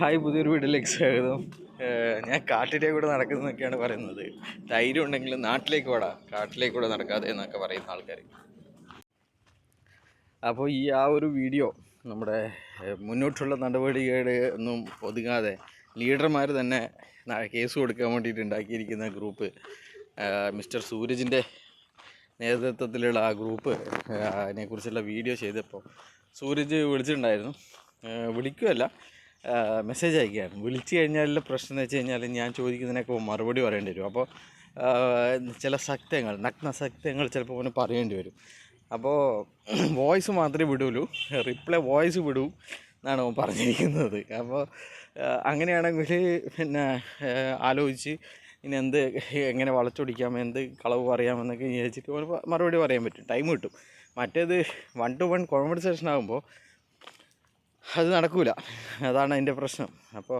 Hi പുതിയൊരു വീട്ടിലേക്ക് സ്വാഗതം. ഞാൻ കാട്ടിലേക്ക് കൂടെ നടക്കുന്നതൊക്കെയാണ് പറയുന്നത്. ധൈര്യം ഉണ്ടെങ്കിൽ നാട്ടിലേക്ക് വാടാ. കാട്ടിലേക്ക് കൂടെ നടക്കാതെ എന്നൊക്കെ പറയുന്ന ആൾക്കാർ അപ്പോൾ ഈ ആ ഒരു വീഡിയോ നമ്മുടെ മുന്നോട്ടുള്ള നടപടികൾ ഒന്നും ഒതുങ്ങാതെ ലീഡർമാർ തന്നെ കേസ് കൊടുക്കാൻ വേണ്ടിയിട്ട് ഉണ്ടാക്കിയിരിക്കുന്ന ഗ്രൂപ്പ് മിസ്റ്റർ സൂരജിന്റെ നേതൃത്വത്തിലുള്ള ആ ഗ്രൂപ്പ് അതിനെക്കുറിച്ചുള്ള വീഡിയോ ചെയ്തപ്പോൾ സൂരജ് വിളിച്ചിട്ടുണ്ടായിരുന്നു. വിളിക്കുകയല്ല മെസ്സേജ് അയക്കുകയാണ് വിളിച്ചു കഴിഞ്ഞാലുള്ള പ്രശ്നം എന്ന് വെച്ച് കഴിഞ്ഞാൽ ഞാൻ ചോദിക്കുന്നതിനൊക്കെ മറുപടി പറയേണ്ടി വരും. അപ്പോൾ ചില സത്യങ്ങൾ നഗ്ന സത്യങ്ങൾ ചിലപ്പോൾ അവന് പറയേണ്ടി വരും. അപ്പോൾ വോയിസ് മാത്രമേ വിടൂലൂ. റിപ്ലൈ വോയിസ് വിടൂ എന്നാണ് അവൻ പറഞ്ഞിരിക്കുന്നത്. അപ്പോൾ അങ്ങനെയാണെങ്കിൽ പിന്നെ ആലോചിച്ച് ഇനി എന്ത് എങ്ങനെ വളച്ചൊടിക്കാം എന്ത് കളവ് പറയാമെന്നൊക്കെ വിചാരിച്ചിട്ട് മറുപടി പറയാൻ പറ്റും. ടൈം കിട്ടും. മറ്റേത് വൺ ടു വൺ കോൺവെർസേഷൻ ആകുമ്പോൾ അത് നടക്കില്ല അതാണ് അതിന്റെ പ്രശ്നം. അപ്പോൾ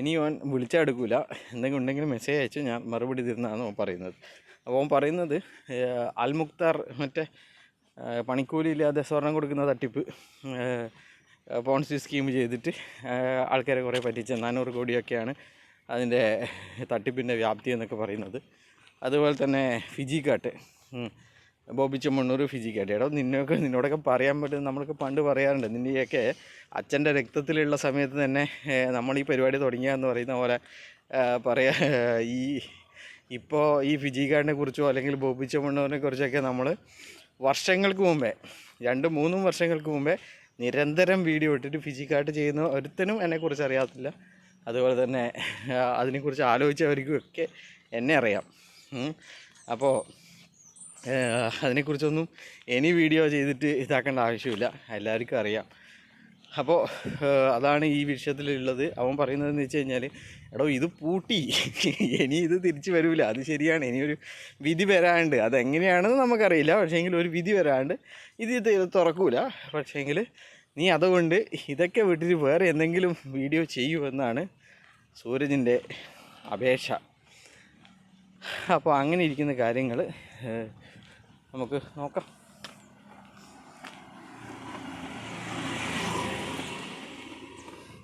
ഇനി ഓൻ വിളിച്ചാൽ എടുക്കൂല. എന്തെങ്കിലും ഉണ്ടെങ്കിൽ മെസ്സേജ് അയച്ചു ഞാൻ മറുപടി തരുന്നതാണ് ഓൻ പറയുന്നത്. അപ്പോൾ ഓൻ പറയുന്നത് അൽമുക്താർ മറ്റേ പണിക്കൂലി പണിക്കൂലിയില്ലാതെ സ്വർണം കൊടുക്കുന്ന തട്ടിപ്പ് പോൺസി സ്കീം ചെയ്തിട്ട് ആൾക്കാരെ കുറേ പറ്റിച്ച നാനൂറ് കോടിയൊക്കെയാണ് അതിന്റെ തട്ടിപ്പിന്റെ വ്യാപ്തി എന്നൊക്കെ പറയുന്നത്. അതുപോലെ തന്നെ ഫിജി കാട്ട്. ബോബി ചെമ്മണ്ണൂർ ഫിജി കാട്ട് എടോ നിന്നൊക്കെ നിന്നോടൊക്കെ പറയാൻ പറ്റും. നമ്മളൊക്കെ പണ്ട് പറയാറുണ്ട് നിന്നെയൊക്കെ അച്ഛന്റെ രക്തത്തിലുള്ള സമയത്ത് തന്നെ നമ്മൾ ഈ പരിപാടി തുടങ്ങിയ എന്ന് പറയുന്ന പോലെ പറയാ ഈ ഇപ്പോൾ ഈ ഫിജി കാർഡിനെ കുറിച്ചോ അല്ലെങ്കിൽ ബോബിച്ച മണ്ണൂരിനെ കുറിച്ചൊക്കെ നമ്മൾ വർഷങ്ങൾക്ക് മുമ്പേ രണ്ടും മൂന്നും വർഷങ്ങൾക്ക് മുമ്പേ നിരന്തരം വീഡിയോ ഇട്ടിട്ട് ഫിജി കാർഡ് ചെയ്യുന്ന ഒരുത്തനും എന്നെക്കുറിച്ച് അറിയാത്തില്ല. അതുപോലെ തന്നെ അതിനെക്കുറിച്ച് ആലോചിച്ചവർക്കും ഒക്കെ എന്നെ അറിയാം. അപ്പോൾ അതിനെക്കുറിച്ചൊന്നും ഇനി വീഡിയോ ചെയ്തിട്ട് ഇതാക്കേണ്ട ആവശ്യമില്ല. എല്ലാവർക്കും അറിയാം. അപ്പോൾ അതാണ് ഈ വിഷയത്തിലുള്ളത്. അവൻ പറയുന്നതെന്ന് വെച്ച് കഴിഞ്ഞാൽ എടോ ഇത് പൂട്ടി. ഇനി ഇത് തിരിച്ചു വരില്ല അത് ശരിയാണ്. ഇനിയൊരു വിധി വരാണ്ട്. അതെങ്ങനെയാണെന്ന് നമുക്കറിയില്ല. പക്ഷേങ്കിൽ ഒരു വിധി വരാണ്ട് ഇത് തുറക്കൂല. പക്ഷേങ്കിൽ നീ അതുകൊണ്ട് ഇതൊക്കെ വിട്ടിട്ട് വേറെ എന്തെങ്കിലും വീഡിയോ ചെയ്യുമെന്നാണ് സൂരജിന്റെ അപേക്ഷ. അപ്പോൾ അങ്ങനെ ഇരിക്കുന്ന കാര്യങ്ങൾ നമുക്ക് നോക്കാം.